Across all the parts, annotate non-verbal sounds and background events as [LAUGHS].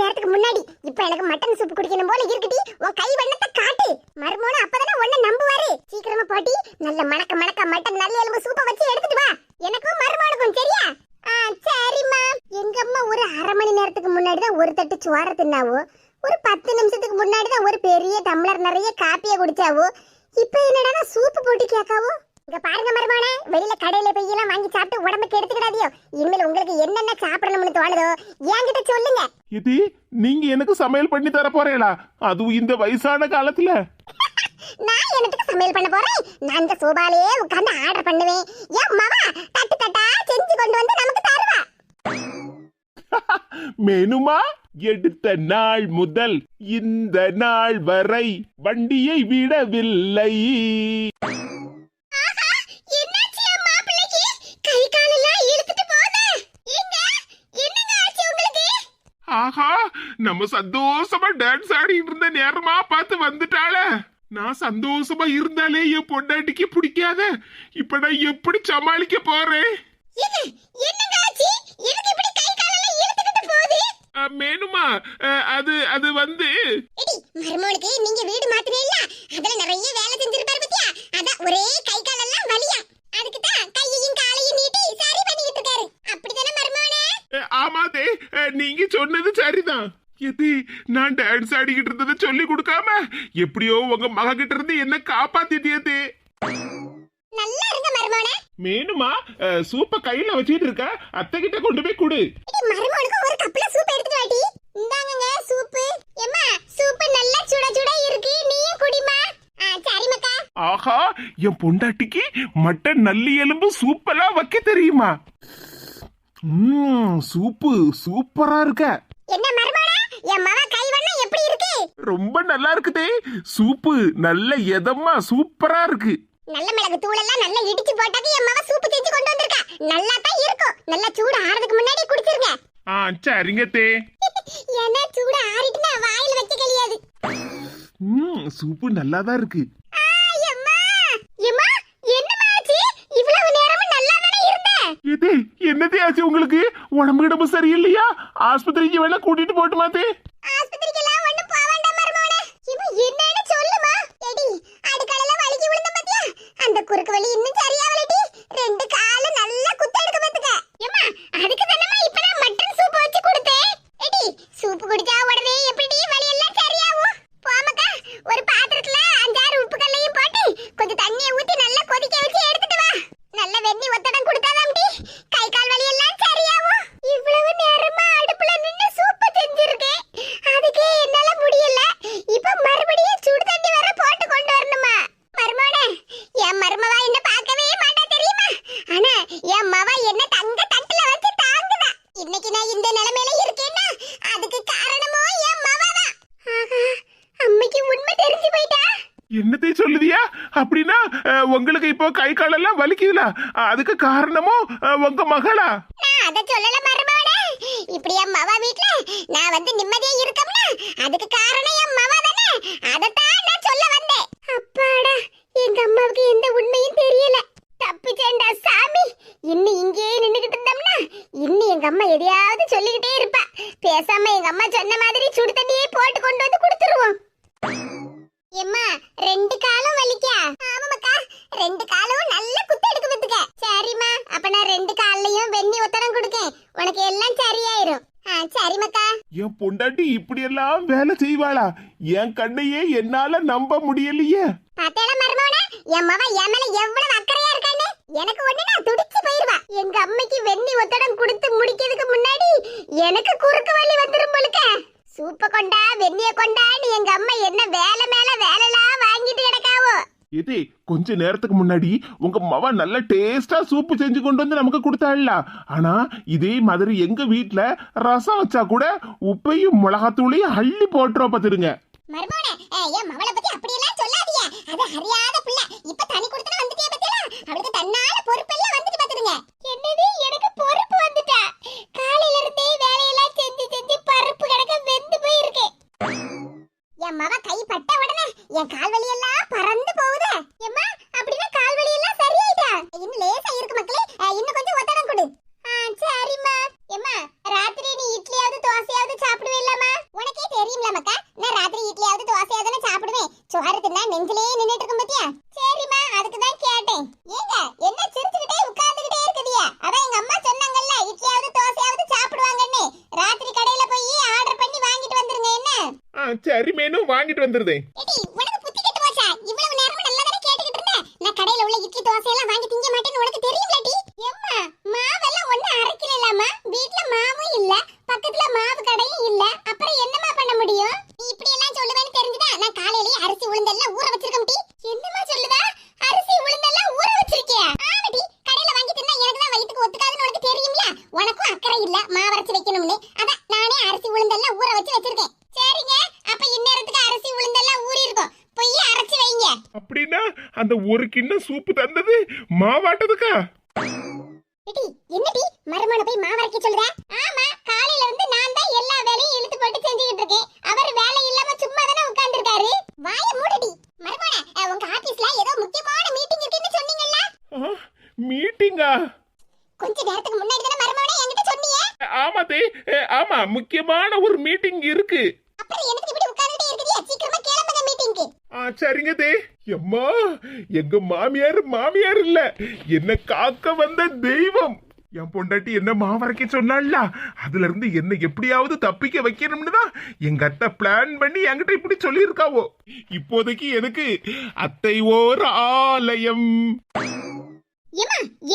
நேரத்துக்கு முன்னாடி. இப்ப எனக்கு மட்டன் சூப் குடிக்கணும் போல இருக்குடி. உன் கை வண்ணத்தை காட்டு. மர்மோன அப்பதானே உன்னை நம்புவாரு. சீக்கிரமா போட்டி. நல்ல மணக்க மணக்க மட்டன் நல்ல எலும்பு சூப்பை வச்சு எடுத்துட்டு வா. எனக்கும் மர்மோனுக்கும் சரியா? சரிம்மா. எங்க அம்மா ஒரு அரை மணி நேரத்துக்கு முன்னாடி தான் ஒரு தட்டு சுவார தின்னாவோ ஒரு பத்து நிமிஷத்துக்கு முன்னாடி தான் ஒரு பெரிய டம்ளர் நிறைய காப்பியை குடிச்சாவோ இப்ப என்னடா சூப்பு போட்டு கேட்காவோ இங்க பாருங்க மருமான வெளியில கடையில போய் எல்லாம் வாங்கி சாப்பிட்டு உடம்புக்கு எடுத்துக்கிடாதியோ இனிமேல் உங்களுக்கு என்னென்ன சாப்பிடணும்னு தோணுதோ என்கிட்ட சொல்லுங்க இது நீங்க எனக்கு சமையல் போறீங்களா அதுவும் இந்த வயசான காலத்துல. நான் எனக்கு சமையல் பண்ண போறேன்? நான் இந்த சோபாலேயே உட்கார்ந்து ஆர்டர் பண்ணுவேன். என் மவா தட்டு தட்டா செஞ்சு கொண்டு வந்து நமக்கு தருவா. [LAUGHS] மெனுமா எடுத்த நாள் முதல் இந்த நாள் வரை வண்டியை விடவில்லை என்னாச்சு என் மாப்பிள்ளைக்கு கை காலெல்லாம் இழுத்துட்டு போகுது எங்க என்னங்க ஆச்சு உங்களுக்கு ஆஹா நம்ம சந்தோஷமா டான்ஸ் ஆடிட்டு இருந்த நேரமா பார்த்து வந்துட்டாள. நான் சந்தோஷமா இருந்தாலே என் பொண்டாட்டிக்கு பிடிக்காத. இப்ப நான் எப்படி சமாளிக்க போறேன்? மேனுமா அது அது வந்து மருமோனுக்கு நீங்க வீடு மாத்தினீல்ல அதுல நிறைய வேலை செஞ்சிருப்பாரு பத்தியா? அதான் ஒரே கை காலெல்லாம் வலியா. அதுக்கு தான் கையையும் காலையும் நீட்டி சரி பண்ணிக்கிட்டு இருக்காரு. அப்படிதானே மருமோனே ஆமாதே நீங்க சொன்னது சரிதான். எது நான் டான்ஸ் ஆடிக்கிட்டு இருந்ததை சொல்லி கொடுக்காம எப்படியோ உங்க மக கிட்ட இருந்து என்ன காப்பாத்திட்டியது. நல்லா இருங்க மருமோனே. மேனுமா சூப்ப கையில வச்சிட்டு இருக்க அத்தை கிட்ட கொண்டு போய் கொடு. மருமோனுக்கு ஒரு கப்ல சூப் எடுத்துட்டு வாடி. இந்தாங்கங்க சூப்பு. எம்மா சூப்பு நல்லா சுட சுட இருக்கு நீயும் குடிமா சரி மக்கா ஆஹா என் பொண்டாட்டிக்கு மட்டன் நல்லி எலும்பு சூப்பெல்லாம் வைக்க தெரியுமா? சூப்பு சூப்பரா இருக்க. என்ன மருமோனா? என் மவ கை வண்ணம் எப்படி இருக்கு? ரொம்ப நல்லா இருக்குதே. சூப்பு நல்ல எதமா சூப்பரா இருக்கு. நல்ல மிளகு தூளெல்லாம் நல்லா இடிச்சு போட்டாக்க என் மவ சூப்பு செஞ்சு கொண்டு வந்திருக்கா. நல்லா தான் இருக்கும். நல்லா சூடு ஆறதுக்கு முன்னாடி குடிச்சிருங்க. ஆ சரிங்க தே. ஏன்னா சூடு ஆறிட்டுனா வாயில வைக்க கிடையாது ம் சூப்பு நல்லா தான் இருக்கு எம்மா. எம்மா என்னம்மா? ஆச்சு? இவ்வளவு நேரமும் நல்லா தானே இருந்த? இது என்னதே ஆச்சு உங்களுக்கு? உடம்பு கிடம்பு சரியில்லையா? ஆஸ்பத்திரிக்கு வேணா கூட்டிட்டு போட்டுமாத்தே தே ஆஸ்பத்திரிக்கெல்லாம் ஒண்ணும் போக வேண்டாம் மருமகனே இவன் என்னன்னு சொல்லுமா எடி அடுக்காலையில வலிக்கு விழுந்த பாத்தியா அந்த குறுக்கு வலி இன்னும் சரியாவலடி ரெண்டு கால நல்லா குத்த எடுக்க பாத்துக்க ஏமா அதுக்கு தானமா இப்ப நான் மட்டன் சூப் வச்சு கொடுத்தேன் எடி சூப் குடிச்சா உடனே எப்படி வலி எல்லாம் சரியாகும் போமக்கா ஒரு பாத்திரத்துல அஞ்சாறு உப்பு கல்லையும் போட்டு கொஞ்சம் தண்ணியை ஊத்தி நல்லா கொதிக்க வச்சு எடுத்துட்டு வா நல்ல வெண்ணி ஒத்தடம் கொடுத்தாதாம்டி கை கால் வலி எல்லாம் சரியாகும் இவ்வளவு நேரமா அடுப்புல நின்னு சூப்பு செஞ்சிருக்கேன் அதுக்கே என்னால முடியல இப்ப மறுபடியும் சுடு தண்ணி வர போட்டு கொண்டு வரணுமா மருமோனே என் மருமவா என்ன பார்க்கவே மாட்டா தெரியுமா ஆனா என் மவ என்ன தங்க தட்டுல வச்சு தாங்குதா இன்னைக்கு நான் இந்த நிலைமையில இருக்கேன்னா அதுக்கு காரணமோ என் மவதான் ஆஹா அம்மைக்கு உண்மை தெரிஞ்சு போயிட்டா என்னத்தை சொல்லுதியா? அப்படின்னா உங்களுக்கு இப்போ கை காலெல்லாம் வலிக்குதுல? அதுக்கு காரணமும் உங்க மகளா? அத சொல்லல மருமவனே இப்படி என் மவ வீட்ல நான் வந்து நிம்மதியா இருக்கம்னா அதுக்கு காரணம் என் மவ தானே. அதத்தான் நான் சொல்ல வந்தேன். அப்பாடா எங்க அம்மாவுக்கு எந்த உண்மையும் தெரியல. தப்பிச்சேன்டா சாமி. இன்னும் இங்கேயே நின்னுகிட்டு இருந்தோம்னா இன்னும் எங்க அம்மா எதையாவது சொல்லிக்கிட்டே இருப்பா. பேசாம எங்க அம்மா சொன்ன மாதிரி சுடு தண்ணியே போட்டு கொண்டு வந்து கொடுத்துருவோம் எம்மா ரெண்டு காலும் வலிக்கா ஆமாக்கா ரெண்டு காலும் நல்ல குத்து எடுக்க பத்துக்க சரிம்மா அப்ப நான் ரெண்டு கால்லையும் வெண்ணி ஒத்தடம் கொடுக்கேன் உனக்கு எல்லாம் சரியாயிரும் ஆ சரிம்மாக்கா பொண்டாட்டி இப்படி இப்படியெல்லாம் வேலை செய்வாளா? என் கண்ணையே என்னால நம்ப முடியலையே. என் மவ என் மேல எவ்வளவு அக்கறையா இருக்கானே எனக்கு ஒண்ணு துடிச்சு போயிருவா எங்க அம்மைக்கு வெண்ணி ஒத்தடம் கொடுத்து முடிக்கிறதுக்கு முன்னாடி எனக்கு குறுக்கு வலி வந்துரும் போலுக்க சூப்ப கொண்டா வெண்ணிய கொண்டான்னு எங்க அம்மா என்ன வேலை மேல வேலைலாம் வாங்கிட்டு கிடக்காவோ இது கொஞ்ச நேரத்துக்கு முன்னாடி உங்க மவ நல்ல டேஸ்டா சூப்பு செஞ்சு கொண்டு வந்து நமக்கு கொடுத்தாள்ல. ஆனா இதே மாதிரி எங்க வீட்ல ரசம் வச்சா கூட உப்பையும் மிளகாத்தூளையும் அள்ளி போட்டுறோம் பாத்துருங்க மர்மோனே என் மவளை பத்தி அப்படியெல்லாம் சொல்லாதீங்க. அது அறியாத பிள்ளை. இப்ப தனி கொடுத்தன வந்துட்டே பத்தியா? அவளுக்கு தன்னால என்னது? எனக்கு பொறுப்பு வந்துட்டா? காலையில இருந்தே வேலையெல்லாம் செஞ்சு செஞ்சு பருப்பு கிடக்க வெந்து போயிருக்கேன் என் மவ கை பட்ட உடனே என் கால் வலி எல்லாம் பறந்து போகுது. எம்மா அப்படின்னா கால் வலி எல்லாம் சரியாயிட்டா? இன்னும் லேசா இருக்கு மக்களே. இன்னும் கொஞ்சம் ஒத்தடம் கொடு ஆ சரிம்மா எம்மா ராத்திரி நீ இட்லியாவது தோசையாவது சாப்பிடுவே இல்லாமா சரி மேனு வந்துருதேன் ஏடி உனக்கு புத்தி கெட்டு போச்சா இவ்வளவு நேரமா நல்லா தானே கேட்டுக்கிட்டு இருந்தேன் நான் கடையில உள்ள இட்லி தோசை எல்லாம் வாங்கி திங்க மாட்டேன்னு உனக்கு தெரியும்லடி எம்மா மாவெல்லாம் ஒண்ணு அரைக்கலாமா வீட்ல மாவும் இல்ல பக்கத்துல மாவு கடையும் இல்ல அப்புறம் என்னமா பண்ண முடியும் நீ இப்படி எல்லாம் சொல்லுவேன்னு தெரிஞ்சுதா நான் காலையிலேயே அரிசி உளுந்தெல்லாம் ஊற வச்சிருக்கேன் டி என்னமா சொல்லுதா அரிசி உளுந்தெல்லாம் ஊற வச்சிருக்கியா ஆமாடி கடையில வாங்கி தின்னா எனக்கு தான் வயித்துக்கு ஒத்துக்காதுன்னு உனக்கு தெரியும்ல உனக்கும் அக்கறை இல்ல மாவு அரைச்சு வைக்கணும்னு அதான் நானே அரிசி உளுந்தெல்லாம் ஊற வச்சு வச்சிருக்கேன் சரிங்க அப்ப இந்நேரத்துக்கு அரிசி உளுந்தெல்லாம் ஊறி இருக்கும் போய் அரைச்சு வைங்க அப்படின்னா அந்த ஒரு கிண்ணம் சூப்பு தந்தது மாவாட்டதுக்கா. என்னடி? மருமனை போய் மாவரைக்க சொல்ற? ஆமா காலையில இருந்து நான் தான் எல்லா வேலையும் இழுத்து போட்டு செஞ்சுக்கிட்டு இருக்கேன். அவர் வேலை இல்லாம சும்மா தானே உட்கார்ந்திருக்காரு. வாய மூடுடி. மருமனை உங்க ஆபீஸ்ல ஏதோ முக்கியமான மீட்டிங் இருக்குன்னு சொன்னீங்கல்ல? மீட்டிங்கா கொஞ்ச நேரத்துக்கு முன்னாடி தானே மருமனை என்கிட்ட சொன்னீங்க? ஆமா தே ஆமா முக்கியமான ஒரு மீட்டிங் இருக்கு. அப்புறம் எனக்கு இப்படி உட்கார்ந்துட்டே இருக்குதியா சீக்கிரமா கிளம்புங்க மீட்டிங்க்கு ஆ சரிங்க தே. எம்மா எங்க மாமியார் மாமியார் இல்ல. என்ன காக்க வந்த தெய்வம். என் பொண்டாட்டி என்ன மாவரைக்க சொன்னால அதுல இருந்து என்ன எப்படியாவது தப்பிக்க வைக்கணும்னு தான் எங்க அத்தை பிளான் பண்ணி என்கிட்ட இப்படி சொல்லியிருக்காவோ. இப்போதைக்கு எனக்கு அத்தை ஓர் ஆலயம்.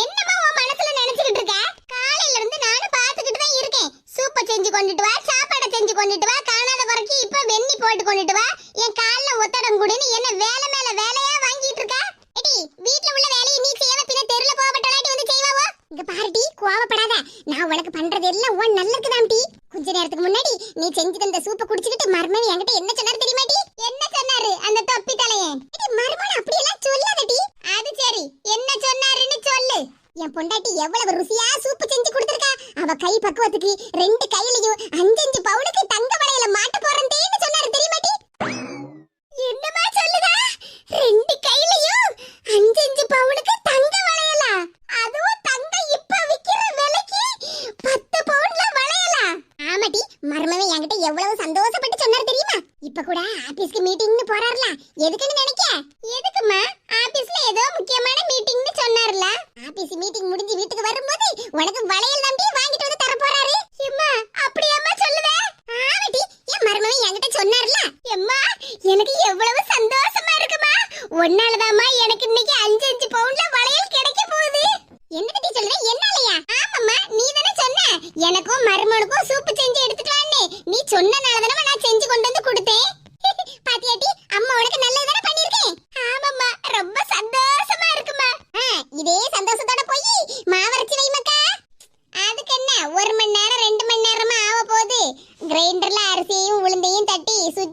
என்னமா உன் மனசுல நினைச்சுக்கிட்டு இருக்க? காலையில இருந்து நானும் பாத்துக்கிட்டு தான் இருக்கேன். சூப்பை செஞ்சு கொண்டுட்டு வா சாப்பாடை செஞ்சு கொண்டுட்டு வா காணாத குறைக்கு இப்ப வெண்ணி போட்டு கொண்டுட்டு வா. என் கால்ல ஒத்தடம் கூடன்னு என்ன வேலை மேல வேலையா வாங்கிட்டு இருக்கா? எடி வீட்ல உள்ள வேலையை நீ செய்யாம பின்ன தெருல போகப்பட்டலாட்டி வந்து செய்வாவோ? இங்க பாருடி கோவப்படாத. நான் உனக்கு பண்றது எல்லாம் உன் நல்லதுக்குதான் டி. கொஞ்ச நேரத்துக்கு முன்னாடி நீ செஞ்சு தந்த சூப்பை குடிச்சிட்டு மர்மன் என்கிட்ட என்ன சொன்னாரு தெரியுமா டி? என்ன சொன்னாரு அந்த தொப்பி தலையே மர்மன் அப்படி எல்லாம் சொல்லாதடி அது சரி என்ன சொன்னாருன்னு சொல்லு. என் பொண்டாட்டி எவ்வளவு ருசியா சூப்பு செஞ்சு கொடுத்திருக்கா? அவ கை பக்குவத்துக்கு ரெண்டு கையிலயும் அஞ்சஞ்சு பவுனுக்கு தங்க வளையல மாட்ட போறேன்னு சொன்னாரு தெரியுமாட்டி என்னமா சொல்லுதா? ரெண்டு கையிலயும் அஞ்சஞ்சு பவுனுக்கு தங்க வளையலா. அதுவும் தங்க இப்ப விக்கிற விலைக்கு பத்து பவுன்ல வளையலா. ஆமாட்டி மர்மமே என்கிட்ட எவ்வளவு சந்தோஷப்பட்டு சொன்னாரு தெரியுமா? இப்ப கூட ஆபீஸ்க்கு மீட்டிங் Isu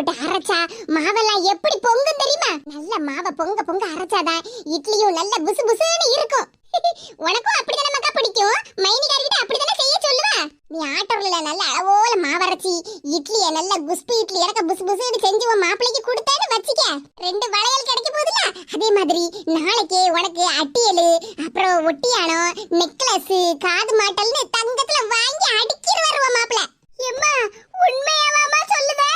போட்டு அரைச்சா மாவெல்லாம் எப்படி பொங்கும் தெரியுமா? நல்ல மாவை பொங்க பொங்க அரைச்சாதான் இட்லியும் நல்ல புசு புசுன்னு இருக்கும். [LAUGHS] உனக்கும் அப்படிதானே மக்கா பிடிக்கும்? மைனிகாரிகிட்ட அப்படிதானே செய்ய சொல்லுவா? நீ ஆட்டோர்ல நல்ல அளவோல மாவரைச்சி இட்லிய நல்ல குஸ்பு இட்லி எனக்கு புசு புசுன்னு செஞ்சு உன் மாப்பிளைக்கு கொடுத்தேன்னு வச்சுக்க. ரெண்டு வளையல் கிடைக்க போதுல அதே மாதிரி நாளைக்கு உனக்கு அட்டியல் அப்புறம் ஒட்டியானம் நெக்லஸ் காது மாட்டல்னு தங்கத்துல வாங்கி அடிக்கிடுவாரு உன் மாப்பிள எம்மா உண்மையாவாமா சொல்லுதா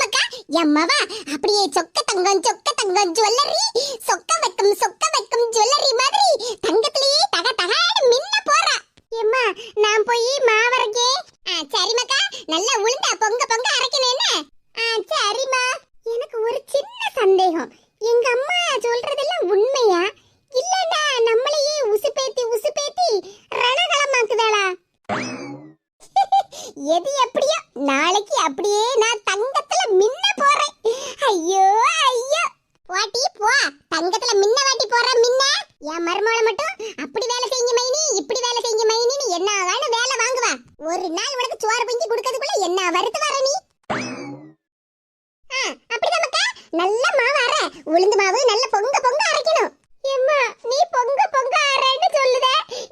மக்கா எம்மாவா அப்படியே சொக்க தங்கம் சொக்க தங்கம் ஜுவல்லரி சொக்க வைக்கும் சொக்க வைக்கும் ஜுவல்லரி மாதிரி தங்கத்திலேயே தக தகாடு மின்ன போறா. எம்மா நான் போய் மாவரைக்கே? சரிமாக்கா நல்லா உளுந்தா பொங்க பொங்க அரைக்கணும் ஆ, சரிம்மா. எனக்கு ஒரு சின்ன சந்தேகம். எங்க அம்மா சொல்றதெல்லாம் உண்மையா? இல்லன்னா நம்மளையே உசுப்பேத்தி உசுப்பேத்தி ரணகலமாக்குதாளா? எது எப்படியோ நாளைக்கு அப்படியே நான் தங்கத்துல மின்ன போறேன் ஐயோ ஐயோ வாட்டி போ தங்கத்துல மின்ன வாட்டி போற மின்ன என் மருமகளை மட்டும் அப்படி வேலை செஞ்ச மைனி இப்படி வேலை செஞ்ச மைனின்னு என்ன வேணும் வேலை வாங்குவா ஒரு நாள் உனக்கு சோறு பஞ்சி கொடுக்கறதுக்குள்ள என்ன வருத்து வர நீ ஆ, அப்படிதான் மக்கா நல்ல மாவு அரை உளுந்து மாவு நல்ல பொங்க பொங்க அரைக்கணும் எம்மா நீ பொங்க பொங்க ஆறேன்னு சொல்லுத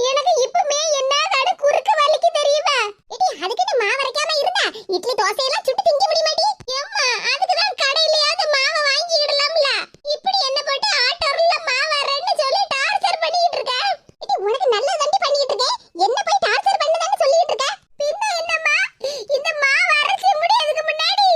எனக்கு இப்பமே என்ன கடு குறுக்க வலிக்கு தெரியுமா எடி அதுக்கு நீ மாவு அரைக்காம இருந்தா இட்லி தோசை எல்லாம் சுட்டு திங்க முடியுமாடி எம்மா அதுக்கு தான் கடையிலயாவது மாவை வாங்கிடலாம்ல இப்படி என்ன போட்டு ஆட்டோர்ல மாவு அரைன்னு சொல்லி டார்ச்சர் பண்ணிட்டு இருக்க எடி உனக்கு நல்ல தண்டி பண்ணிட்டு இருக்க என்ன போய் டார்ச்சர் பண்ணதான்னு சொல்லிட்டு இருக்க பின்ன என்னம்மா இந்த மாவு அரைச்சு முடியதுக்கு முன்னாடி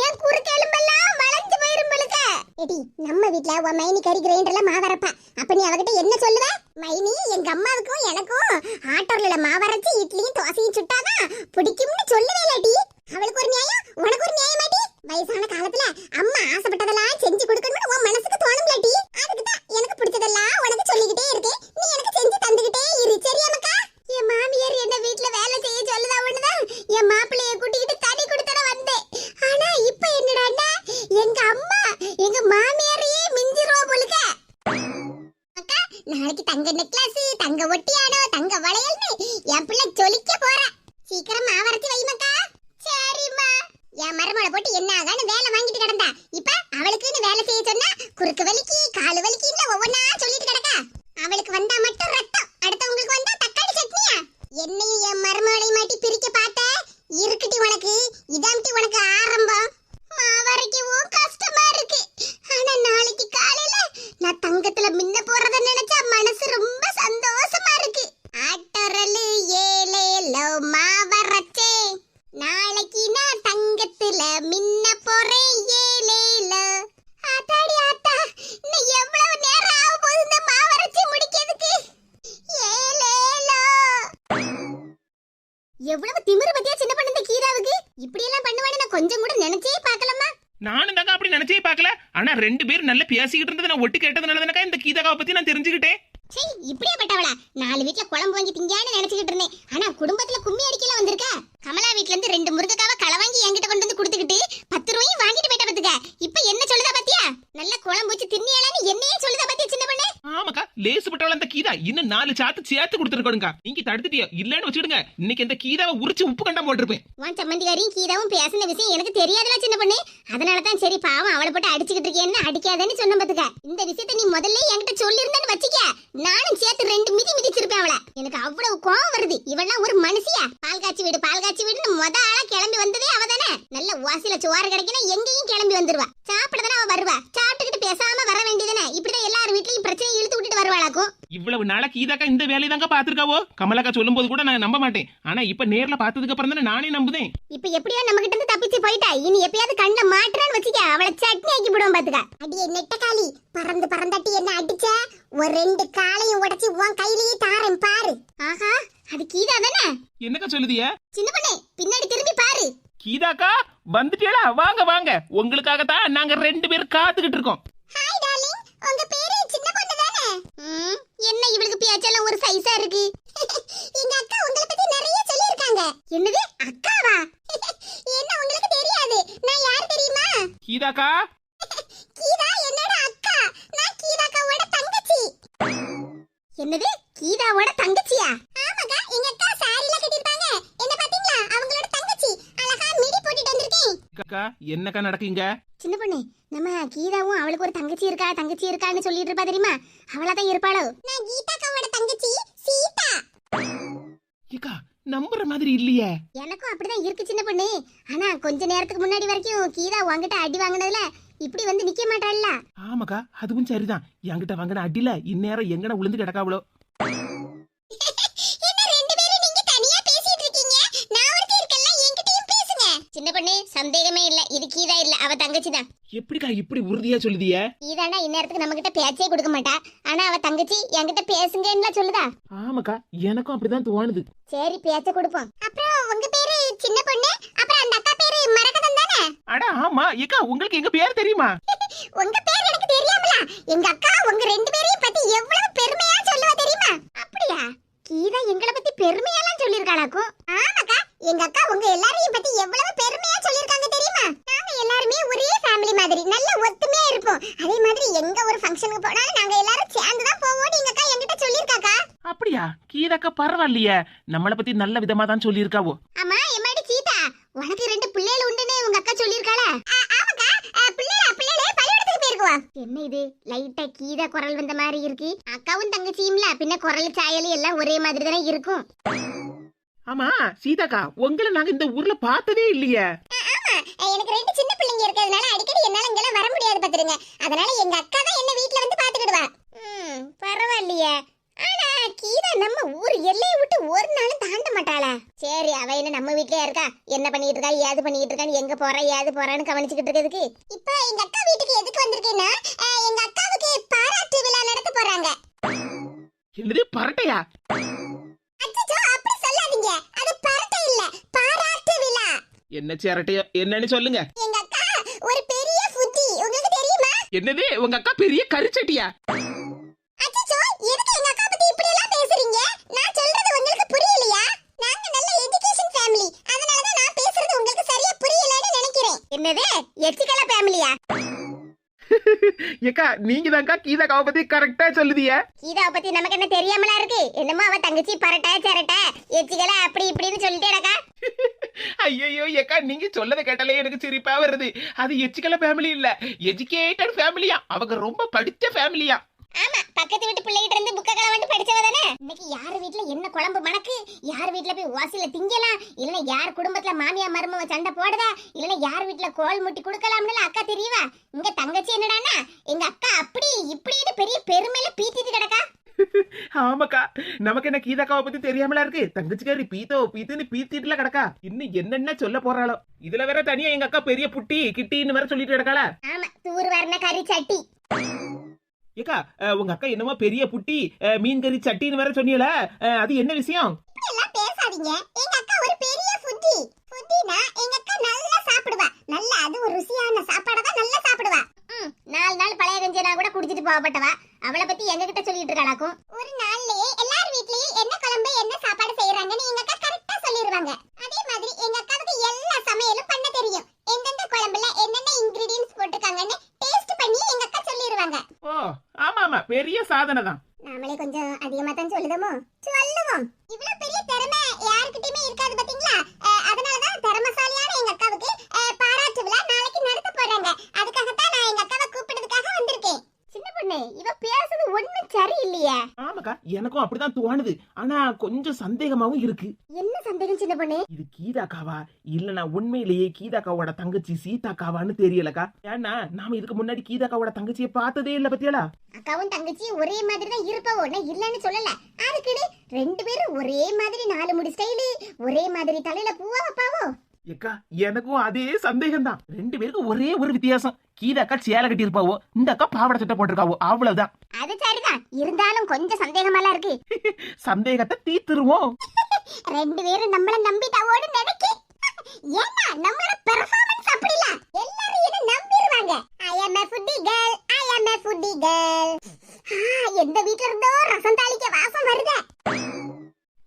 என் குறுக்கு எலும்பெல்லாம் வளைஞ்சு போயிரும் போலுக்க எடி நம்ம வீட்ல உன் மைனி கறி கிரைண்டர்ல மாவரப்பா அப்ப நீ அவகிட்ட என்ன சொல்லுவ? மைனி எங்க அம்மாவுக்கும் எனக்கும் ஆட்டோர்ல மாவர இட்லியும் தோசையும் சுட்டாதான் பிடிக்கும்னு சொல்லுவேலடி அவளுக்கு ஒரு நியாயம் உனக்கு ஒரு நியாயமாடி வயசான காலத்துல அம்மா ஆசைப்பட்டதெல்லாம் செஞ்சு கொடுக்கணும்னு உன் மனசுக்கு தோணும்லடி அதுக்கு தான் எனக்கு பிடிச்சதெல்லாம் உனக்கு சொல்லிக்கிட்டே இருக்கு நீ எனக்கு செஞ்சு தந்துகிட்டே இரு சரியா மக்கா என் மாமியார் என்ன வீட்ல வேலை செய்ய சொல்லுதா ஒண்ணுதான் என் மாப்பிள்ளைய கூட்டிக்கிட்டு தனி கொடுத்தன வந்தேன் ஆனா இப்ப என்னடான்னா எங்க அம்மா எங்க மாமியாரையே மிஞ்சிருவா போலுக்க அக்கா நாளைக்கு தங்க நெக்லஸ் தங்க ஒட்டியானோ தங்க வளையல்னு என் பிள்ளை ஜொலிக்க போறா சீக்கிரம் மாவரைச்சு வைமக்கா சரிம்மா என் மருமகளை போட்டு என்ன ஆகான்னு வேலை வாங்கிட்டு கிடந்தா இப்ப அவளுக்குன்னு வேலை செய்ய சொன்னா குறுக்கு வலிக்கு காலு வலிக்குன்னு ஒவ்வொன்னா சொல்லிட்டு கிடக்கா அவளுக்கு வந்தா மட்டும் ரத்தம் அடுத்தவங்களுக்கு வந்தா தக்காளி சட்னியா என்னையும் என் மருமகளை மாட்டி பிரிக்க பார்த்த? இருக்குட்டி உனக்கு. இதாம்ட்டி உனக்கு ஆரம்பம் மாவரைக்கவும் கஷ்டமா இருக்கு ஆனா நாளைக்கு காலையில நான் தங்கத்துல மின்ன போறத நினைச்சா மனசு ரொம்ப சந்தோஷமா இருக்கு ஆட்டரலு ஏலேலோ மாவரச்சே நாளைக்கு நான் தங்கத்துல மின்ன போறேன் ஏலேலோ ஆத்தாடி ஆத்தா இன்னும் எவ்வளவு நேரம் ஆக போகுது இந்த மாவரைச்சு முடிக்கிறதுக்கு ஏலேலோ எவ்வளவு திமிரு பத்தியா சின்ன பொண்ணு இந்த கீராவுக்கு இப்படி எல்லாம் பண்ணுவான்னு நான் கொஞ்சம் கூட நினைச்சே பார்க்கலாமா நானும் தாங்க அப்படி நினைச்சே பார்க்கல ஆனா ரெண்டு பேரும் நல்லா பேசிக்கிட்டு இருந்தது நான் ஒட்டு கேட்டதுனால தானக்கா இந்த கீதாக்காவை பத்தி நான் தெரிஞ்சுக்கிட்டேன் சே இப்படியே பட்டவளா நாலு வீட்ல குழம்பு வாங்கி திங்கான்னு நினைச்சுக்கிட்டு இருந்தேன் ஆனா குடும்பத்துல கும்மி அடிக்கல வந்திருக்கா கமலா வீட்ல இருந்து ரெண்டு முருங்கைக்காவை களை வாங்கி என்கிட்ட கொண்டு வந்து கொடுத்துக்கிட்டு பத்து ரூபாயும் வாங்கிட்டு போயிட்ட பாத்துக்க இப்ப என்ன சொல்லுதா பாத்தியா நல்ல குழம்பு வச்சு தின்னியலான்னு என்னையே சொல்லுதா பாத்தியா சின்ன பொண்ணு ஆமாக்கா லேசுப்பட்டவள அந்த கீதா? இன்னும் நாலு சாத்து சேர்த்து கொடுத்துருக்கோங்க நீங்க தடுத்துட்டியோ? இல்லன்னு வச்சுடுங்க இன்னைக்கு இந்த கீதாவை உரிச்சு உப்பு கண்டம் போட்டிருப்பேன். உன் சம்மந்திகாரியும் கீதாவும் பேசின விஷயம் எனக்கு தெரியாதுல சின்ன பொண்ணு. அதனால தான் சரி பாவம் அவளை போட்டு அடிச்சுக்கிட்டு இருக்கேன்னு அடிக்காதேன்னு சொன்ன பாத்துக்க. இந்த விஷயத்த நீ முதல்ல என்கிட்ட சொல்லியிருந்தேன்னு வச்சுக்க. நானும் சேர்த்து ரெண்டு மிதி மிதிச்சிருப்பேன் அவளை. எனக்கு அவ்வளவு கோவம் வருது. இவெல்லாம் ஒரு மனுஷியா? பால் காய்ச்சி வீடு பால் காய்ச்சி வீடுன்னு முத ஆளா கிளம்பி வந்ததே அவ தானே. நல்ல வாசில சோறு கிடைக்கணும் எங்கேயும் கிளம்பி வந்துருவா. சாப்பிட தானே அவ வருவா. சாப்பிட்டுக்கிட்டு பேசாம வர வேண்டியதானே இப்படிதான் எல்லார் வீட்லயும் பிரச்சனை இழுத்து விட்டுட்டு வருவாளாக்கும் இவ்வளவு நாளா கீதாக்கா இந்த வேலையை தாங்க பாத்துருக்காவோ கமலாக்கா சொல்லும் போது கூட நான் நம்ப மாட்டேன். ஆனா இப்ப நேர்ல பார்த்ததுக்கு அப்புறம் தானே நானே நம்புதேன். இப்ப எப்படியோ நம்ம கிட்ட இருந்து தப்பிச்சு போயிட்டா. இனி எப்பயாவது கண்ண மாட்டுறான்னு வச்சுக்க அவளை சட்னி ஆக்கி விடுவோம் பாத்துக்க. அடியே நெட்டக்காளி பறந்து பறந்தாட்டி என்ன அடிச்ச? ஒரு ரெண்டு காலையும் உடைச்சு உன் கையிலேயே தாரேன் பாரு. ஆஹா அது கீதா தானே? என்னக்கா சொல்லுதிய? சின்ன பொண்ணே பின்னாடி திரும்பி பாரு. கீதாக்கா வந்துட்டியடா? வாங்க வாங்க. உங்களுக்காக தான் நாங்க ரெண்டு பேரும் காத்துக்கிட்டு இருக்கோம். ஹாய் டார்லிங் உங்க பேரு சின்ன என்ன இவளுக்கு பேச்செல்லாம் ஒரு சைஸா இருக்கு? எங்க அக்கா உங்களை பத்தி நிறைய சொல்லிருக்காங்க என்னது? அக்காவா? என்ன உங்களுக்கு தெரியாது? நான் யார் தெரியுமா? கீதாக்கா? கீதா என்னோட அக்கா. நான் கீதாக்காவோட தங்கச்சி. என்னது? கீதாவோட தங்கச்சியா? ஆமாக்கா எங்க அக்கா சாரில கட்டிருப்பாங்க என்ன பாத்தீங்களா அவங்களோட தங்கச்சி அழகா மிடி போட்டுட்டு வந்திருக்கேன். அக்கா என்னக்கா நடக்குங்க? சின்ன பொண்ணு நம்ம கீதாவும் அவளுக்கு ஒரு தங்கச்சி இருக்கா தங்கச்சி இருக்கான்னு சொல்லிட்டு இருப்பா தெரியுமா? அவளா தான் இருப்பாளோ? நான் கீதாக்காவோட தங்கச்சி சீதா. ஏக்கா நம்புற மாதிரி இல்லையே. எனக்கும் அப்படிதான் இருக்கு சின்ன பொண்ணு. ஆனா கொஞ்ச நேரத்துக்கு முன்னாடி வரைக்கும் கீதா உன்கிட்ட அடி வாங்கினதுல இப்படி வந்து நிக்க மாட்டாள்ல. ஆமாக்கா அதுவும் சரிதான். என்கிட்ட வாங்கின அடியில இந்நேரம் எங்கன விழுந்து கிடக்காவளோ? சந்தேகமே இல்ல. இது கீதா இல்ல. அவ தங்கச்சி தான் எப்படிக்கா இப்படி உறுதியா சொல்லுதிய? கீதானா இந்நேரத்துக்கு நம்ம கிட்ட பேச்சே கொடுக்க மாட்டா. ஆனா அவ தங்கச்சி என்கிட்ட பேசுங்கன்னு சொல்லுதா? ஆமாக்கா எனக்கும் அப்படிதான் தோணுது. சரி பேச்ச கொடுப்போம். அப்புறம் உங்க பேரு சின்ன பொண்ணு? அப்புறம் அந்த அக்கா பேரு மரகதம் தானே? அட ஆமா. ஏக்கா உங்களுக்கு எங்க பேர் தெரியுமா? [LAUGHS] உங்க பேர் எனக்கு தெரியாமல? எங்க அக்கா உங்க ரெண்டு பேரையும் பத்தி எவ்வளவு பெருமையா சொல்லுவா தெரியுமா? அப்படியா? கீதா எங்களை பத்தி பெருமையெல்லாம் சொல்லிருக்காளாக்கும் ஆமாக்கா எங்க அக்கா உங்க எல்லாரையும் பத்தி எவ்வளவு பெருமையா சொல்லிருக்காங்க தெரியுமா? நாங்க எல்லாருமே ஒரே ஃபேமிலி மாதிரி நல்ல ஒத்துமையா இருப்போம். அதே மாதிரி எங்க ஒரு ஃபங்க்ஷனுக்கு போனாலும் நாங்க எல்லாரும் சேர்ந்து தான் போவோம்னு எங்க அக்கா என்கிட்ட சொல்லிருக்காக்கா அப்படியா? கீதாக்கா பரவாயில்லையே. நம்மளை பத்தி நல்ல விதமா தான் சொல்லியிருக்காவோ. அம்மா எம்மாடி சீதா உனக்கு ரெண்டு பிள்ளைகள் உண்டுன்னு உங்க அக்கா சொல்லிருக்காளா ஆமாக்கா. பிள்ளைல பிள்ளைல பள்ளிக்கூடத்துக்கு போயிருக்குவா என்ன இது? லைட்டா கீதா குரல் வந்த மாதிரி இருக்கு. அக்காவும் தங்கச்சியும்ல பின்ன குரல் சாயல் எல்லாம் ஒரே மாதிரி தானே இருக்கும். ஆமா சீதாக்கா உங்களை நாங்க இந்த ஊர்ல பார்த்ததே இல்லையே. எனக்கு ரெண்டு சின்ன பிள்ளைங்க இருக்கிறதுனால அடிக்கடி என்னால இங்கெல்லாம் வர முடியாது பாத்துருங்க அதனால எங்க அக்கா தான் என்ன வீட்ல வந்து பாத்துக்கிடுவா ம் பரவாயில்லையே. ஆனா கீதா நம்ம ஊர் எல்லையை விட்டு ஒரு நாளும் தாண்ட மாட்டாளா? சரி அவ என்ன நம்ம வீட்லயே இருக்கா? என்ன பண்ணிட்டு இருக்கா? ஏது பண்ணிட்டு இருக்கான்னு எங்க போறா? ஏது போறான்னு கவனிச்சுக்கிட்டு இருக்கிறதுக்கு. இப்ப எங்க அக்கா வீட்டுக்கு எதுக்கு வந்திருக்கேன்னா எங்க அக்காவுக்கு பாராட்டு விழா நடத்த போறாங்க. என்னது பரட்டையா அச்சச்சோ அப்படி சொல்லாதீங்க அது பரட்டை இல்ல பாராட்டு விழா என்ன சேரட்டையோ? என்னன்னு சொல்லுங்க. எங்க அக்கா ஒரு பெரிய ஃபுட்டி உங்களுக்கு தெரியுமா? என்னது? உங்க அக்கா பெரிய கரிச்சட்டியா? அச்சச்சோ எதுக்கு எங்க அக்கா பத்தி இப்படி எல்லாம் பேசுறீங்க? நான் சொல்றது உங்களுக்கு புரியலையா? நாங்க நல்ல எஜுகேஷன் ஃபேமிலி அதனால தான் நான் பேசுறது உங்களுக்கு சரியா புரியலன்னு நினைக்கிறேன். என்னது? எச்சிக்கல ஃபேமிலியா ஏக்கா நீங்க தான்க்கா கீதாக்காவை பத்தி கரெக்டா சொல்லுதிய. கீதாவை பத்தி நமக்கு என்ன தெரியாமலா இருக்கு? என்னமோ அவ தங்கச்சி பரட்ட சிரட்ட. எச்சிக்கல அப்படி இப்படின்னு சொல்லிட்டேடக்கா. [LAUGHS] ஐயோ ஏக்கா நீங்க சொல்லதை கேட்டாலே எனக்கு சிரிப்பா வருது. அது எச்சிக்கல ஃபேமிலி இல்ல. எஜுகேட்டட் ஃபேமிலியா அவங்க ரொம்ப படிச்ச ஃபேமிலியா ஆமா பக்கத்து வீட்டு பிள்ளைகிட்ட இருந்து புக்க கலவண்டு படிச்சவ தானே? இன்னைக்கு யார் வீட்ல என்ன குழம்பு மணக்கு? யார் வீட்ல போய் வாசில திங்கலாம்? இல்லனா யார் குடும்பத்துல மாமியா மருமவ சண்டை போடுதா? இல்லனா யார் வீட்ல கோல் முட்டி கொடுக்கலாம்னு அக்கா தெரியவா? இங்க தங்கச்சி என்னடானா எங்க அக்கா அப்படி இப்படின்னு பெரிய பெருமையில பீத்திட்டு கிடக்கா. [LAUGHS] ஆமாக்கா. நமக்கு என்ன கீதாக்காவை பத்தி தெரியாமலா இருக்கு? தங்கச்சிக்காரி பீத்தோ பீத்துன்னு பீத்திட்டுல கிடக்கா. இன்னும் என்னென்ன சொல்ல போறாளோ. இதுல வேற தனியா எங்க அக்கா பெரிய புட்டி கிட்டின்னு வேற சொல்லிட்டு கிடக்காளா? ஆமா தூர் வரண கறி சட்டி ஏக்கா உங்க அக்கா என்னமோ பெரிய புட்டி மீன் கறி சட்டின்னு வேற சொன்னீல அது என்ன விஷயம்? எல்லாம் பேசாதீங்க. எங்க அக்கா ஒரு பெரிய ஃபுட்டி ஃபுட்டினா எங்க அக்கா நல்லா சாப்பிடுவா. நல்ல அது ஒரு ருசியான சாப்பாடை தான் நல்லா சாப்பிடுவா. ம் நாலு நாள் பழைய கஞ்சினா கூட குடிச்சிட்டு போகப்பட்டவா. அவளை பத்தி எங்க கிட்ட சொல்லிட்டு இருக்காளாக்கும் ஒரு நாள்லயே எல்லார் வீட்லயும் என்ன குழம்பு என்ன சாப்பாடு செய்யறாங்கன்னு எங்க அக்கா கரெக்டா சொல்லிடுவாங்க அதே மாதிரி எங்க அக்காவுக்கு எல்லா சமையலும் பண்ண தெரியும். எந்தெந்த குழம்புல பெரிய சாதனை தான் நாமளே கொஞ்சம் அதிகமா தான் சொல்லுதமோ? சொல்லுவோம் இவ்வளவு பெரிய திறமை யாருக்கிட்டயுமே இருக்காது பாத்தீங்களா அஹ், அதனாலதான் திறமசாலியான எங்க அக்காவுக்கு அஹ், பாராட்டு விழா நாளைக்கு நடத்த போறாங்க அதுக்காகத்தான் நான் எங்க அக்காவை கூப்பிடுறதுக்காக வந்திருக்கேன் சின்ன பொண்ணு இவ பேசுறது ஒண்ணும் ஆமாக்கா எனக்கும் அப்படிதான் தோணுது. ஆனா கொஞ்சம் சந்தேகமாவும் இருக்கு. என்ன சந்தேகம் சின்ன பொண்ணு? இது கீதாக்காவா? இல்லனா உண்மையிலேயே கீதாக்காவோட தங்கச்சி சீதாக்காவான்னு தெரியலக்கா. ஏன்னா நாம இதுக்கு முன்னாடி கீதாக்காவோட தங்கச்சியை பார்த்ததே இல்ல பத்தியாளா? அக்காவும் தங்கச்சியும் ஒரே மாதிரி தான் இருப்பவோ? நான் இல்லன்னு சொல்லல. அதுக்குன்னு ரெண்டு பேரும் ஒரே மாதிரி நாலு முடி ஸ்டைலு ஒரே மாதிரி தலையில பூவா வைப்பாவோ? ஏக்கா எனக்கும் அதே சந்தேகம் தான் ரெண்டு பேருக்கும் ஒரே ஒரு வித்தியாசம். கீதாக்கா சேலை கட்டி இருப்பாவோ இந்த அக்கா பாவாடை சட்டை போட்டிருக்காவோ? அவ்வளவுதான். அது சரிதான் இருந்தாலும் கொஞ்சம் சந்தேகமெல்லாம் இருக்கு. [LAUGHS] சந்தேகத்தை தீத்துருவோம் [LAUGHS] ரெண்டு பேரும் நம்மள நம்பிட்டாவோடு நினைக்கி. [LAUGHS] ஏன்னா நம்மளோட பெர்ஃபார்மன்ஸ் அப்படில எல்லாரும் என்ன நம்பிடுவாங்க? I am a foodie girl I am foodie girl. ஆ, எந்த வீட்ல இருந்தோ ரசம் தாளிக்க வாசம் வருதே.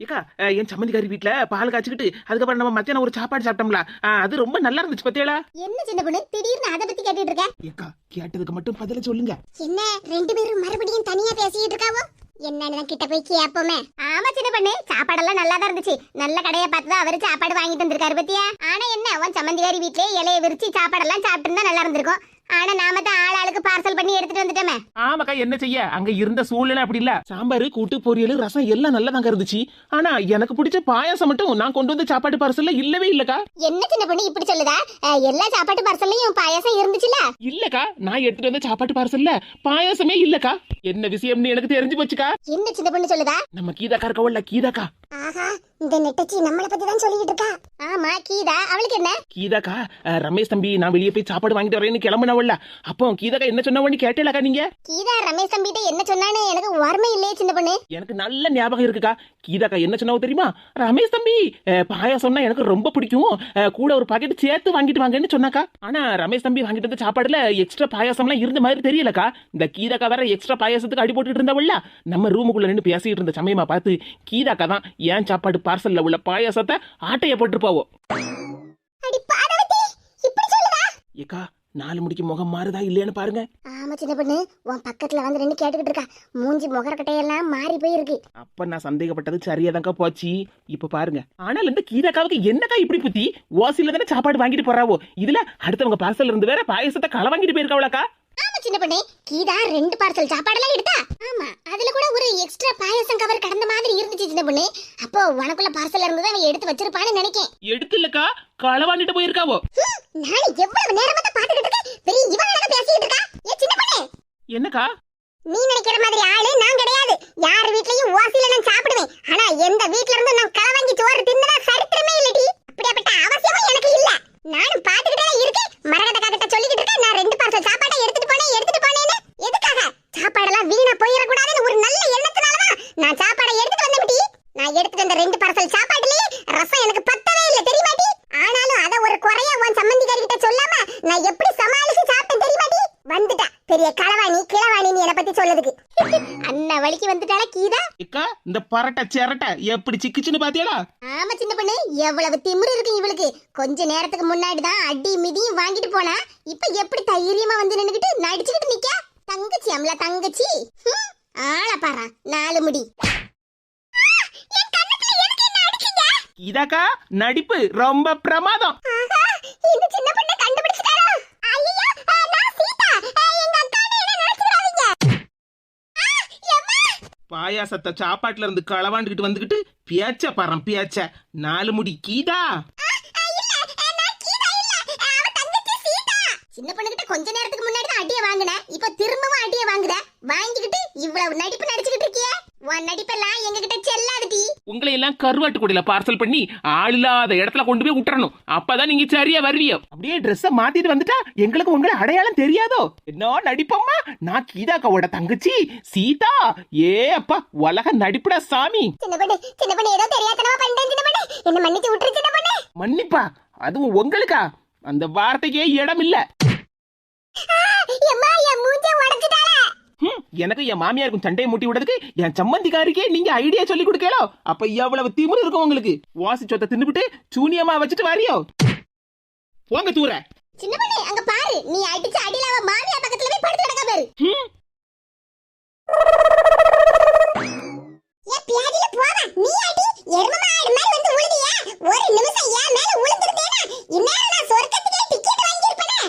ஏக்கா என் சம்மந்திக்காரி வீட்ல பால் காய்ச்சிக்கிட்டு அதுக்கப்புறம் நம்ம மத்தியானம் ஒரு சாப்பாடு சாப்பிட்டோம்ல. அது ரொம்ப நல்லா இருந்துச்சு பத்தியாளா? என்ன சின்ன பொண்ணு? திடீர்னு அதை பத்தி கேட்டுட்டு இருக்க. ஏக்கா கேட்டதுக்கு மட்டும் பதில சொல்லுங்க. என்ன ரெண்டு பேரும் மறுபடியும் தனியா பேசிட்டு இருக்காவோ? என்னன்னு கிட்ட போய் கேப்போமே. ஆமா சின்ன பண்ணு சாப்பாடெல்லாம் நல்லா தான் இருந்துச்சு. நல்ல கடையை பார்த்து தான் அவரு சாப்பாடு வாங்கிட்டு வந்திருக்காரு பத்தியா? ஆனா என்ன உன் சம்மந்திகாரி வீட்லயே இலைய விரிச்சு சாப்பாடெல்லாம் சாப்பிட்டு இருந்தா நல்லா இருந்திருக்கும். ஆனா நாம தான் ஆள் ஆளுக்கு பார்சல் பண்ணி எடுத்துட்டு வந்துட்டோமே. ஆமாக்கா என்ன செய்ய? அங்க இருந்த சூழ்நிலை அப்படி இல்ல. சாம்பார் கூட்டு பொரியல் ரசம் எல்லாம் நல்லதாங்க இருந்துச்சு. ஆனா எனக்கு பிடிச்ச பாயாசம் மட்டும் நான் கொண்டு வந்த சாப்பாடு பார்சல்ல இல்லவே இல்லக்கா. என்ன சின்ன பொண்ணு இப்படி சொல்லுதா? எல்லா சாப்பாட்டு பார்சல்லையும் பாயாசம் இருந்துச்சுல இல்லக்கா நான் எடுத்துட்டு வந்த சாப்பாட்டு பார்சல்ல பாயாசமே இல்லக்கா. என்ன விஷயம்னு எனக்கு தெரிஞ்சு போச்சுக்கா. என்ன சின்ன பொண்ணு சொல்லுதா? நம்ம கீதாக்கா இருக்கவல்ல கீதாக்கா. ஆஹா இந்த நெட்டச்சி நம்மள பத்தி தான் சொல்லிட்டு இருக்கா ஆமா கீதா அவளுக்கு என்ன? கீதாக்கா ரமேஷ் தம்பி நான் வெளியே போய் சாப்பாடு வாங்கிட்டு வரேன்னு கிளம்புனவல்ல அப்போ கீதாக்கா என்ன சொன்னவன்னு கேட்டேலக்கா நீங்க? கீதா ரமேஷ் தம்பிட்ட என்ன சொன்னான்னு எனக்கு ஓர்மை இல்லையே சின்ன பொண்ணு. எனக்கு நல்ல ஞாபகம் இருக்குக்கா. கீதாக்கா என்ன சொன்னவோ தெரியுமா? ரமேஷ் தம்பி பாயாசம்னா எனக்கு ரொம்ப பிடிக்கும். கூட ஒரு பாக்கெட் சேர்த்து வாங்கிட்டு வாங்கன்னு சொன்னாக்கா. ஆனா ரமேஷ் தம்பி வாங்கிட்டு வந்த சாப்பாடுல எக்ஸ்ட்ரா பாயாசம்லாம் இருந்த மாதிரி தெரியலக்கா. இந்த கீதாக்கா வேற எக்ஸ்ட்ரா பாயாசத்துக்கு அடி போட்டுட்டு இருந்தவள்ல. நம்ம ரூமுக்குள்ள நின்று பேசிட்டு இருந்த சமயமா பார்த்து கீதாக்கா தான் ஏன் சாப்பாடு பார்சல்ல உள்ள பாயாசத்தை ஆட்டைய போட்டு போவோம் அடி பாதவதி இப்படி சொல்லுதா? ஏக்கா நாலு முடிக்கு முகம் மாறுதா இல்லையான்னு பாருங்க. ஆமா சின்ன பொண்ணு உன் பக்கத்துல வந்து நின்னு கேட்டுக்கிட்டு இருக்கா. மூஞ்சி முகரக்கட்டையெல்லாம் மாறி போயிருக்கு. அப்ப நான் சந்தேகப்பட்டது சரியாதாங்க போச்சு. இப்ப பாருங்க. ஆனால் இந்த கீதாக்காவுக்கு என்னக்கா இப்படி புத்தி? ஓசில தானே சாப்பாடு வாங்கிட்டு போறாவோ? இதுல அடுத்தவங்க பார்சல் இருந்து வேற பாயசத்தை களை வாங்கிட்டு போயிருக்காவளாக்கா? சின்ன பொண்ணே. கீதா ரெண்டு பார்சல் சாப்பாடெல்லாம் எடுத்தா? ஆமா அதுல கூட ஒரு எக்ஸ்ட்ரா பாயாசம் கவர் கடந்த மாதிரி இருந்துச்சு சின்ன பொண்ணே. அப்போ உனக்குள்ள பார்சல் இருந்ததை அவன் எடுத்து வச்சிருப்பான்னு நினைக்கேன். எடுக்கலக்கா களவாண்டிட்டு போயிருக்காவோ? நானும் எவ்வளவு நேரமா பாத்துக்கிட்டு இருக்கேன். பெரிய இவன் நடக்க பேசிக்கிட்டு இருக்கா? ஏ சின்ன பொண்ணே. என்னக்கா? நீ நினைக்கிற மாதிரி ஆளு நான் கிடையாது. யார் வீட்லயும் ஓசில நான் சாப்பிடுவேன். ஆனா எந்த வீட்ல இருந்து நான் களை வாங்கி சோறு தின்னதா சரித்திரமே இல்லடி. அப்படியாப்பட்ட அவசியமும் எனக்கு இல்ல. நானும் பாத்துக்கிட்டே இருக்கேன். மரகத கிட்ட சொல்லிக்கிட்டு இருக்கேன். நான் ரெண்டு பார்சல் சாப்பாட்டை எடுத்துட்டு போனேன் எடுத்துட்டு போனேன்னு. எதுக்காக? சாப்பாடெல்லாம் வீணா போயிடக்கூடாதுன்னு ஒரு நல்ல எண்ணத்தினாலதான் நான் சாப்பாடை எடுத்துட்டு வந்தேன் நான் எடுத்துட்டு வந்த ரெண்டு பார்சல் சாப்பாடு இந்த பரட்டை சிரட்டை எப்படி சிக்கிச்சுன்னு பாத்தியாடா? ஆமா சின்ன பொண்ணு எவ்வளவு திமிரு இருக்கு இவளுக்கு. கொஞ்ச நேரத்துக்கு முன்னாடி தான் அடி மிதியும் வாங்கிட்டு போனா இப்ப எப்படி தைரியமா வந்து நின்னுகிட்டு நடிச்சுக்கிட்டு நிக்க? தங்கச்சி அம்ல தங்கச்சி. ஆள பாரா நாலு முடி. இதாக்கா நடிப்பு ரொம்ப பிரமாதம். இந்த சின்ன பொண்ணை கண்டுபிடிச்சிட்டாரா ஐயோ பாயாசத்தை சாப்பாட்டுல இருந்து களவாண்டுகிட்டு வந்துகிட்டு பியாச்ச பரம் பியாச்ச. நாலு முடி கீதா. சின்ன பொண்ணுகிட்ட கொஞ்ச நேரத்துக்கு முன்னாடி தான் அடியை வாங்கினேன். இப்போ திரும்பவும் அடியை வாங்குற வாங்கிக்கிட்டு இவ்வளவு நடிப்பு நடிச்சுக்கிட்டு இருக்கியே. உன் நடிப்பெல்லாம் எங்க கிட்ட செல்லாதுடி. உங்களை எல்லாம் கருவாட்டு கொடியில பார்சல் பண்ணி ஆள் இல்லாத இடத்துல கொண்டு போய் விட்டுறணும் அப்பதான் நீங்க சரியா வருவியோ அப்படியே ட்ரெஸ்ஸ மாத்திட்டு வந்துட்டா எங்களுக்கு உங்களை அடையாளம் தெரியாதோ? என்ன நடிப்பம்மா? நான் கீதாக்காவோட தங்கச்சி சீதா. ஏ அப்பா உலக நடிப்புடா சாமி. மன்னிப்பா அதுவும் உங்களுக்கா? அந்த வார்த்தைக்கே இடம் இல்ல. எனக்கு என் மாமியாருக்கும் சண்டையை மூட்டி விடுறதுக்கு என் சம்மந்திக்காரிக்கே நீங்க ஐடியா சொல்லி கொடுக்கலோ? அப்ப எவ்வளவு திமிரு இருக்கும் உங்களுக்கு? வாசி சொத்தை தின்னுபிட்டு சூனியமா வச்சுட்டு வாரியோ? போங்க தூர. சின்ன பொண்ணு அங்க பாரு. நீ அடிச்ச அடியில அவ மாமியா பக்கத்துல போய் படுத்து கிடக்க பாரு. ஏ பியாதில போவா. நீ அடி எரும மாடு மாதிரி வந்து உழுதியா? ஒரு நிமிஷம் ஏன் மேல உழுந்துருந்தேனா இந்நேரம் நான் சொர்க்கத்துக்கே டிக்கெட் வாங்கியிருப்பேனே.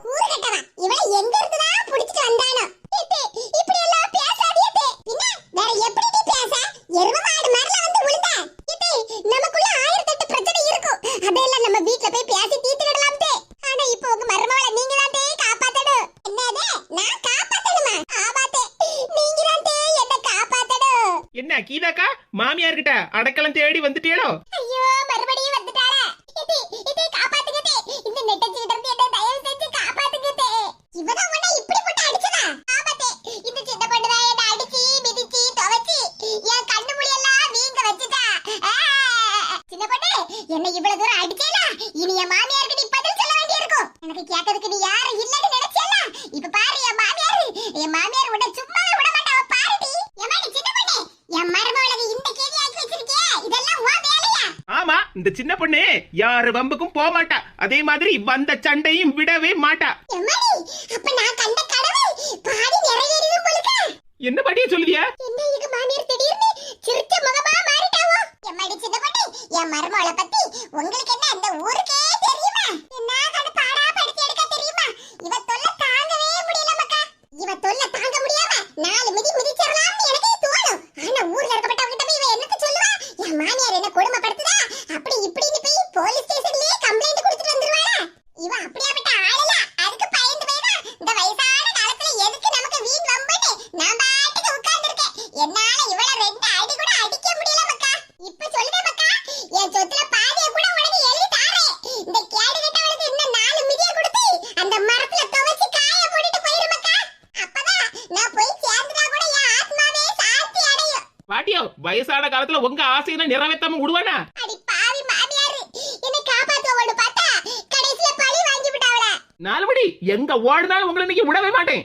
கூறு கட்டவா. இவளை எங்க இருந்து தான் புடிச்சிட்டு வந்தானோ ஏத்தே, இப்படி எல்லாம் பேசாதே ஏத்தே. பின்ன வேற எப்படி நீ பேச எரும மாடு மாதிரில வந்து உழுந்த ஏத்தே, நமக்குள்ள ஆயிரத்தெட்டு பிரச்சனை இருக்கும் அதெல்லாம் நம்ம வீட்ல போய் பேசி தீர்த்துக்கிடலாம் தே ஆனா இப்போ உங்க மருமகளை நீங்க தான் தே காப்பாத்தணும் என்னது நான் காப்பாத்தணுமா ஆமாத்தே நீங்க தான் தே என்ன காப்பாத்தணும் என்ன கீதாக்கா மாமியார் கிட்ட அடக்கலம் தேடி வந்துட்டேளோ ஐயோ மறுபடியும் வந்துட்டாரா இதி இதி காப்பாத்துங்கதே இந்த நெட்டச்சிட்ட இருந்து என்ன தயவு செஞ்சு காப்பாத்துங்கதே இவதான் உன்னை இப்படி போட்டு அடிச்சதா ஆமாத்தே இந்த சின்ன பொண்ணு தான் என்ன அடிச்சு மிதிச்சு துவைச்சு என் கண்ணு முடி எல்லாம் வீங்க வச்சுட்டா ஆ! சின்ன பொண்ணு என்ன இவ்வளவு தூரம் அடிச்சேல இனி என் மாமியாருக்கு நீ பதில் சொல்ல வேண்டியிருக்கும் எனக்கு கேட்கறதுக்கு நீ யாரும் இல்லன்னு நினைச்சேல இப்ப பாரு என் மாமியார் என் மாமியார் உன்னை சும்மாவே விட மாட்டாவ பாருடி எம்மாடி சின்ன பொண்ணு என் மருமகளை இந்த கேதி ஆக்கி வச்சிருக்கியே இதெல்லாம் உன் வேலையா ஆமா இந்த சின்ன பொண்ணு யாரு வம்புக்கும் போக மாட்டா. அதே மாதிரி வந்த சண்டையும் விடவே மாட்டா. நான் என்ன பாட்டிய சொல்லுவியா? என் மருமகளை பத்தி உங்களுக்கு என்ன அந்த ஊருக்கே தெரியுமா? என்ன கண்டு பாடா எடுக்க தெரியுமா? இவ தொல்லை தாங்கவே முடியல மக்கா. இவ தொல்லை தாங்க முடியாம நாலு மிதி மிதிச்சிடலாம்னு எனக்கு தோணும். ஆனா ஊர்ல இருக்கப்பட்டவங்க கிட்ட போய் இவ என்னத்த சொல்லுவா? என் மாமியார் என்ன கொடுமைப்படுத்துதா அப்படி இப்படின்னு போய் போலீஸ் ஸ்டேஷன்லயே கம்ப்ளைண்ட் கொடுத்துட்டு வந்துருவாளா இவ அப்படியாப்பட்ட ஆளல அதுக்கு பயந்து போய் தான் இந்த வயசான காலத்துல எதுக்கு நமக்கு வீண் வம்புன்னு நான் பாட்டுக்கு உட்கார்ந்திருக்கேன் என்னால இவள ரெண்டு அடி கூட அடிக்க முடியல மக்கா இப்ப சொல்லுதே மக்கா என் சொத்துல பாதிய கூட உனக்கு எழுதி தாரேன் இந்த கேடு கட்டவளுக்கு இன்னும் நாலு மிதிய கொடுத்து அந்த மரத்துல துவைச்சு காய போட்டுட்டு போயிரு மக்கா அப்பதான் நான் போய் சேர்ந்துட்டா கூட என் ஆத்மாவே சாந்தி அடையும் பாட்டியோ வயசான காலத்துல உங்க ஆசையை நிறைவேற்றாம விடுவானா அடி பாவி மாமியாரு என்னை காப்பாத்துவோன்னு பார்த்தா கடைசியில பழி வாங்கி விட்டாவல நாலு மணி எங்க ஓடினாலும் உங்களை இன்னைக்கு விடவே மாட்டேன்.